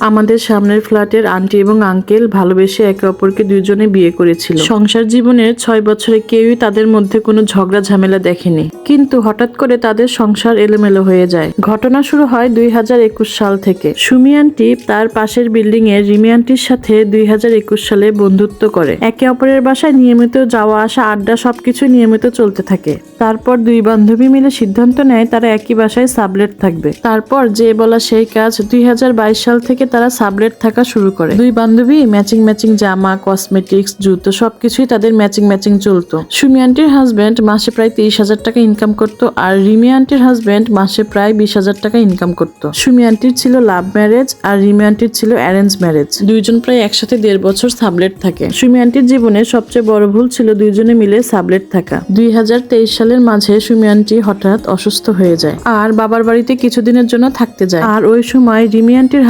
আমাদের সামনের ফ্ল্যাটের আন্টি এবং আঙ্কেল ভালোবেসে একে অপরকে দুইজনে বিয়ে করেছিল। সংসার জীবনের ছয় বছরে কেউই তাদের মধ্যে কোনো ঝগড়া ঝামেলা দেখেনি। কিন্তু হঠাৎ করে তাদের সংসার এলোমেলো হয়ে যায়। ঘটনা শুরু হয় দুই হাজার একুশ সাল থেকে। সুমি আন্টি তার পাশের বিল্ডিং এ রিমি আন্টির সাথে দুই হাজার একুশ সালে বন্ধুত্ব করে। একে অপরের বাসায় নিয়মিত যাওয়া আসা, আড্ডা সবকিছু নিয়মিত চলতে থাকে। তারপর দুই বান্ধবী মিলে সিদ্ধান্ত নেয় তারা একই বাসায় সাবলেট থাকবে। তারপর যে বলা সেই কাজ দুই হাজার বাইশ সাল থেকে তারা সাবলেট থাকা শুরু করে। দুই বান্ধবী ম্যাচিং ম্যাচিং জামা, কসমেটিক্স, জুতো সবকিছুই তাদের ম্যাচিং ম্যাচিং চলতো। সুমি আন্টির হাজবেন্ড মাসে প্রায় তিরিশ হাজার টাকা ইনকাম করতো আর রিমি আন্টির হাজবেন্ড মাসে প্রায় বিশ হাজার টাকা ইনকাম করতো। সুমি আন্টির ছিল লাভ ম্যারেজ আর রিমি আন্টির ছিল অ্যারেঞ্জ ম্যারেজ দুইজন প্রায় একসাথে দেড় বছর সাবলেট থাকে। সুমি আন্টির জীবনে সবচেয়ে বড় ভুল ছিল দুইজনে মিলে সাবলেট থাকা। দুই হাজার তেইশ সালের মাঝে সুমি আন্টি হঠাৎ অসুস্থ হয়ে যায় আর বাবার বাড়িতে কিছুদিনের জন্য থাকতে যায়। আর ওই সময় রিমি আন্টির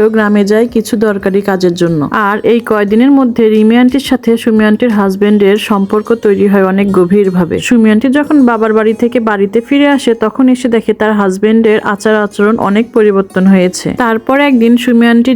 হাজবেন্ডও গ্রামে যায় কিছু দরকারি কাজের জন্য। আর এই কয়দিনের মধ্যে রিমি আন্টির সাথে সুমি আন্টির হাজবেন্ডের সম্পর্ক তৈরি হয় অনেক গভীর ভাবে সুমি যখন বাবার বাড়ি থেকে বাড়িতে ফিরে আসে, তখন এসে দেখে তার হাজবেন্ডের আচার আচরণ অনেক পরিবর্তন হয়েছে। তারপর একদিন সুমি আন্টি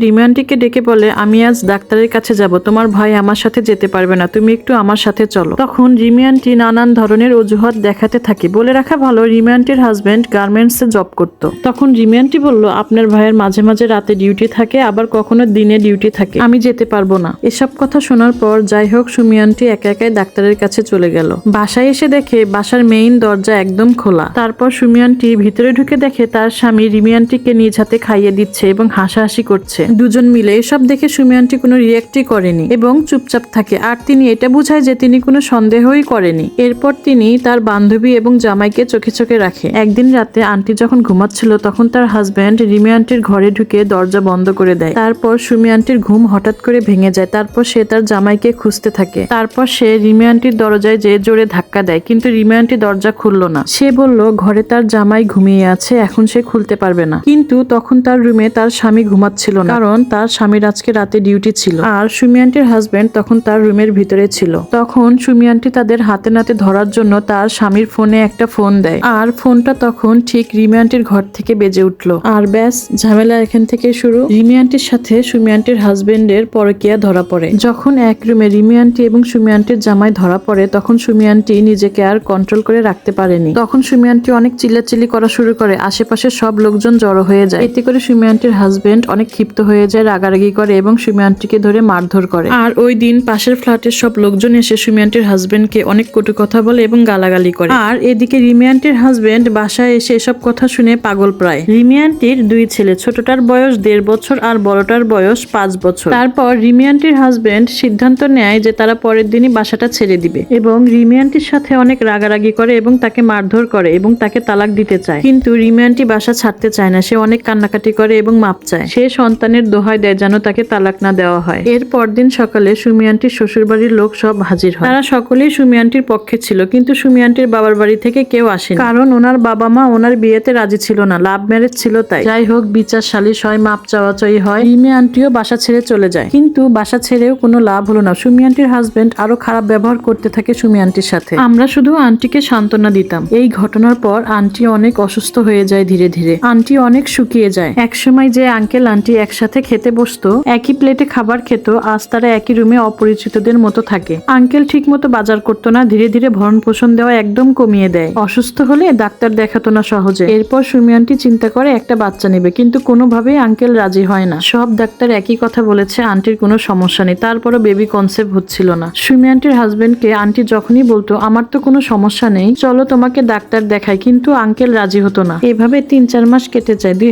ডেকে বলে, আমি আজ ডাক্তারের কাছে যাব, তোমার ভাই আমার সাথে যেতে পারবে না, তুমি একটু আমার সাথে চলো। তখন রিমি আন্টি নানান ধরনের অজুহাত দেখাতে থাকে। বলে রাখা ভালো, রিমি আন্টির হাজবেন্ড গার্মেন্টস জব করতো। তখন রিমি আন্টি বলল, আপনার ভাইয়ের মাঝে মাঝে রাতে ডিউটি থাকে, আবার কখনো দিনে ডিউটি থাকে। আমি যেতে পারব না। এসব কথা শোনার পর যাই হোক সুমিয়ানটি একা একাই ডাক্তারের কাছে চলে গেল। বাসায় এসে দেখে বাসার মেইন দরজা একদম খোলা। তারপর সুমিয়ানটি ভিতরে ঢুকে দেখে তার স্বামী রিমিয়ানটিকে নিজ হাতে খাইয়ে দিচ্ছে এবং হাসাহাসি করছে। দুজন মিলে এসব দেখে সুমিয়ানটি কোনো রিয়াক্টই করেনি এবং চুপচাপ থাকে। আর তিনি এটা বুঝায় যে তিনি কোনো সন্দেহই করেনি। এরপর তিনি তার বান্ধবী এবং জামাইকে চোখে চোখে রাখে। একদিন রাতে আন্টি যখন ঘুমাচ্ছিল, তখন তার হাজব্যান্ড রিমি আন্টির ঘরে ঢুকে দরজা বন্ধ করে দেয়। তারপর সুমি আন্টির ঘুম হঠাৎ করে ভেঙে যায়। তারপর সে তার জামাইকে খুঁজতে থাকে। তারপর সে রিমি আন্টির দরজায় যে জোরে ধাক্কা দেয়, কিন্তু রিমি আন্টি দরজা খুললো না। সে বলল, ঘরে তার জামাই ঘুমিয়ে আছে, এখন সে খুলতে পারবে না। কিন্তু তখন তার রুমে তার স্বামী ঘুমাচ্ছিল না, কারণ তার স্বামীর আজকে রাতে ডিউটি ছিল। আর সুমি আন্টির হাজবেন্ড তখন তার রুমের ভিতরে ছিল। তখন সুমি আন্টি তাদের হাতে নাতে ধরার জন্য তার স্বামীর ফোনে একটা ফোন দেয়। আর ফোনটা তখন ঠিক রিমি আন্টির ঘর থেকে বেজে উঠল। আর ব্যাস, ঝামেলা এখান থেকে শুরু। রিমি আন্টির সাথে সুমি আন্টির হাজবেন্ডের পরকিয়া ধরা পড়ে। যখন এক রুমে রিমি আন্টি এবং সুমি আন্টির জামাই ধরা পড়ে, তখন সুমি আন্টি নিজেকে আর কন্ট্রোল করে রাখতে পারেনি। তখন সুমি আন্টি অনেক চিল্লাচিল্লি করা শুরু করে আশেপাশে সব লোকজন জড়ো হয়ে যায়। এতে করে সুমি আন্টির হাজবেন্ড অনেক ক্ষিপ্ত হয়ে যায়, রাগারাগি করে এবং সুমি আন্টিকে ধরে মারধর করে। আর ওই দিন পাশের ফ্ল্যাটের সব লোকজন এসে সুমি আন্টির হাজবেন্ডকে অনেক কটু কথা বলে এবং গালাগালি করে। আর এদিকে রিমি আন্টির হাজবেন্ড বাসায় এসে এসব কথা শুনে পাগল প্রায়। রিমি আন্টির দুই ছেলে, ছোটটার বয়স দেড় বছর। আর বড়টার বয়স পাঁচ বছর। তারপর রিমি আন্টির হাজবেন্ড সিদ্ধান্ত নেয় যে তারা পরের দিনই বাসাটা ছেড়ে দিবে এবং রিমি আন্টির সাথে অনেক রাগারাগি করে এবং তাকে মারধর করে এবং তাকে তালাক দিতে চায়। কিন্তু রিমি আন্টি বাসা ছাড়তে চায় না, সে অনেক কান্নাকাটি করে এবং মাপ চায়। সে সন্তানের দোহাই দেয় যেন তাকে তালাক না দেওয়া হয়। এর পরদিন সকালে সুমি আন্টির শ্বশুর বাড়ির লোক সব হাজির হয়। তারা সকলেই সুমি আন্টির পক্ষে ছিল, কিন্তু সুমি আন্টির বাবার বাড়ি থেকে কেউ আসেনি। কারণ ওনার বাবা মা ওনার বিয়েতে রাজি ছিল না, লাভ ম্যারেজ ছিল তাই। যাই হোক, বিচার সালিশ হয়, মাপ চাওয়াচাই হয়। রিমি আন্টিও বাসা ছেড়ে চলে যায়। কিন্তু বাসা ছেড়েও কোনো লাভ হলো না। সুমি আন্টির হাজবেন্ড আরও খারাপ ব্যবহার করতে থাকে সুমি আন্টির সাথে। আমরা শুধু আন্টিকে সান্ত্বনা দিতাম। এই ঘটনার পর আন্টি অনেক অসুস্থ হয়ে যায় ধীরে ধীরে। আন্টি অনেক শুকিয়ে যায়। একসময় যে আঙ্কেল আন্টি একসাথে খেতে বসতো, একই প্লেটে খাবার খেত, আজ তারা একই রুমে অপরিচিতদের মতো থাকে। আঙ্কেল ঠিক মতো বাজার করতো না, ধীরে ধীরে ভরণ পোষণ দেওয়া একদম কমিয়ে দেয়। অসুস্থ হলে ডাক্তার দেখাতো না সহজে। এরপর সুমি আন্টি চিন্তা করে, একটা বাচ্চা নেবে। কিন্তু কোনোভাবেই আঙ্কেল রাজি হয় না। সব ডাক্তার একই কথা বলেছে আন্টির কোনো সমস্যা নেই। তারপরও বেবি কনসেপ্ট হচ্ছিল না। সুমি আন্টির হাজবেন্ডকে আন্টি যখনই বলতো আমার তো কোনো সমস্যা নেই চলো তোমাকে ডাক্তার দেখাই। কিন্তু আঙ্কেল রাজি হতো না। এভাবে তিন চার মাস কেটে যায়। দুই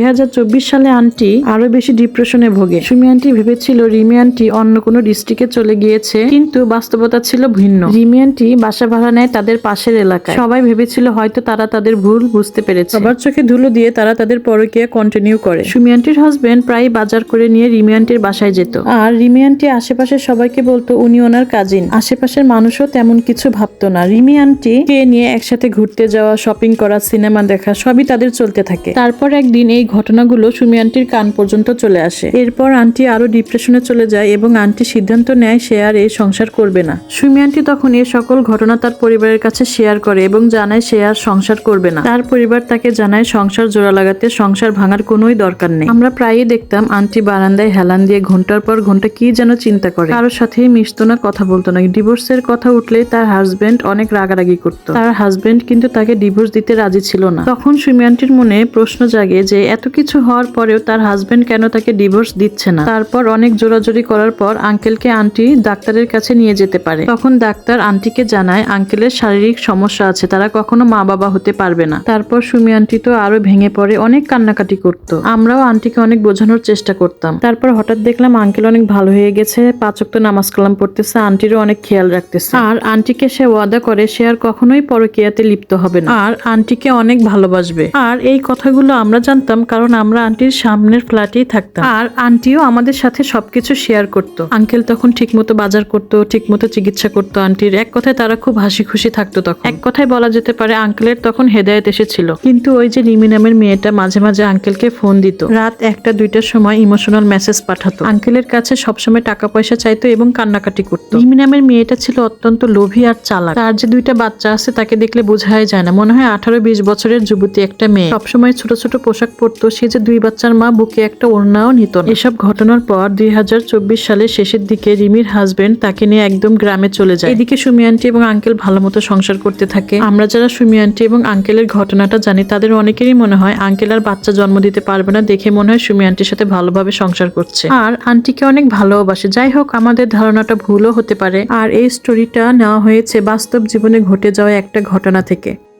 সালে আন্টি আরও বেশি ডিপ্রেশনে ভোগে। সুমি আন্টি ভেবেছিল রিমি আন্টি অন্য কোনো ডিস্ট্রিক্টে চলে গিয়েছে কিন্তু বাস্তবতা ছিল ভিন্ন। রিমি আন্টি বাসা ভাড়া নেয় তাদের পাশের এলাকায়। সবাই ভেবেছিল হয়তো তারা তাদের ভুল বুঝতে পেরেছে। সবার চোখে ধুলো দিয়ে তারা তাদের পরকীয়া কন্টিনিউ করে। সুমি আন্টির হাজবেন্ড প্রায় বাজার করে নিয়ে রিমি আন্টির বাসায় যেত। আর রিমি আন্টি আশেপাশের সবাইকে বলতো, উনি ওনার কাজিন। আশেপাশের মানুষও তেমন কিছু ভাবতো না। রিমি আন্টি কে নিয়ে একসাথে ঘুরতে যাওয়া, শপিং করা, সিনেমা দেখা, সবই তাদের চলতে থাকে। তারপর একদিন এই ঘটনাগুলো সুমি আন্টির কান পর্যন্ত চলে আসে। এরপর আন্টি আরও ডিপ্রেশনে চলে যায় এবং আন্টি সিদ্ধান্ত নেয় সে আর এই সংসার করবে না। সুমি আন্টি তখন এই সকল ঘটনা তার পরিবারের কাছে শেয়ার করে এবং জানায় সে আর সংসার করবে না। তার পরিবার তাকে জানায়, সংসার জোড়া লাগাতে সংসার ভাঙার কোনোই দরকার নেই। আমরা প্রায়ই দেখতে দেখতাম আন্টি বারান্দায় হেলান দিয়ে ঘণ্টার পর ঘণ্টা কি যেন চিন্তা করে। কারোর সাথেই মিশতো না, কথা বলতো না। ডিভোর্সের কথা উঠলে তার হাজবেন্ড অনেক রাগারাগি করতো। তার হাজবেন্ড কিন্তু তাকে ডিভোর্স দিতে রাজি ছিল না। তখন সুমি আন্টির মনে প্রশ্ন জাগে যে, এত কিছু হওয়ার পরেও তার হাজবেন্ড কেন তাকে ডিভোর্স দিচ্ছে না? তারপর অনেক জোরাজোরি করার পর আঙ্কেলকে আন্টি ডাক্তারের কাছে নিয়ে যেতে পারে। তখন ডাক্তার আন্টিকে জানায় আঙ্কেলের শারীরিক সমস্যা আছে, তারা কখনো মা বাবা হতে পারবে না। তারপর সুমি আন্টি তো আরও ভেঙে পড়ে, অনেক কান্নাকাটি করত। আমরাও আন্টিকে অনেক বোঝানোর চেষ্টা করতাম। তারপর হঠাৎ দেখলাম আঙ্কেল অনেক ভালো হয়ে গেছে পাঁচক নামাজ কালাম পড়তেছে আন্টিরও অনেক খেয়াল রাখতেছে। আর আন্টিকে সে ওয়াদা করে সে আর কখনোই পরকীয়াতে লিপ্ত হবে না। আর আন্টিকে অনেক ভালোবাসবে। আর এই কথাগুলো আমরা জানতাম কারণ আমরা আন্টির সামনের ফ্ল্যাটেই থাকতাম। আর আন্টিও আমাদের সাথে সবকিছু শেয়ার করত। আঙ্কেল তখন ঠিকমতো বাজার করতো ঠিকমতো চিকিৎসা করতো আন্টির। এক কথায় তারা খুব হাসি খুশি থাকতো তখন। এক কথায় বলা যেতে পারে আঙ্কেলের তখন হেদায়েত এসেছিল। কিন্তু ওই যে রিমি নামের মেয়েটা মাঝে মাঝে আঙ্কেলকে ফোন দিত। রাত একটা দুইটার সময় ইমোশনাল মেসেজ পাঠাতো। আঙ্কেলের কাছে সবসময় টাকা পয়সা চাইতো এবং কান্নাকাটি করতো। রিমি নামের মেয়েটা ছিল অত্যন্ত লোভী আর চালাক। তার যে দুইটা বাচ্চা আছে তাকে দেখলে বোঝাই যায় না। মনে হয় আঠারো বিশ বছরের যুবতী একটা মেয়ে। সবসময় ছোট ছোট পোশাক পরতো। সে যে দুই বাচ্চার মা, বুকে একটা ওড়নাও নিত না। এসব ঘটনার পর দুই হাজার চব্বিশ সালের শেষের দিকে রিমির হাজবেন্ড তাকে নিয়ে একদম গ্রামে চলে যায়। এদিকে সুমি আন্টি এবং আঙ্কেল ভালো মতো সংসার করতে থাকে। আমরা যারা সুমি আন্টি এবং আঙ্কেলের ঘটনাটা জানি, তাদের অনেকেরই মনে হয় আঙ্কেল আর বাচ্চা জন্ম দিতে পারবে না দেখে মনে হয় সুমি আন্টির সাথে ভালোভাবে সংসার করছে। আর আন্টিকে অনেক ভালোবাসে। যাই হোক, আমাদের ধারণাটা ভুলও হতে পারে। আর এই স্টোরিটা নেওয়া হয়েছে বাস্তব জীবনে ঘটে যাওয়া একটা ঘটনা থেকে।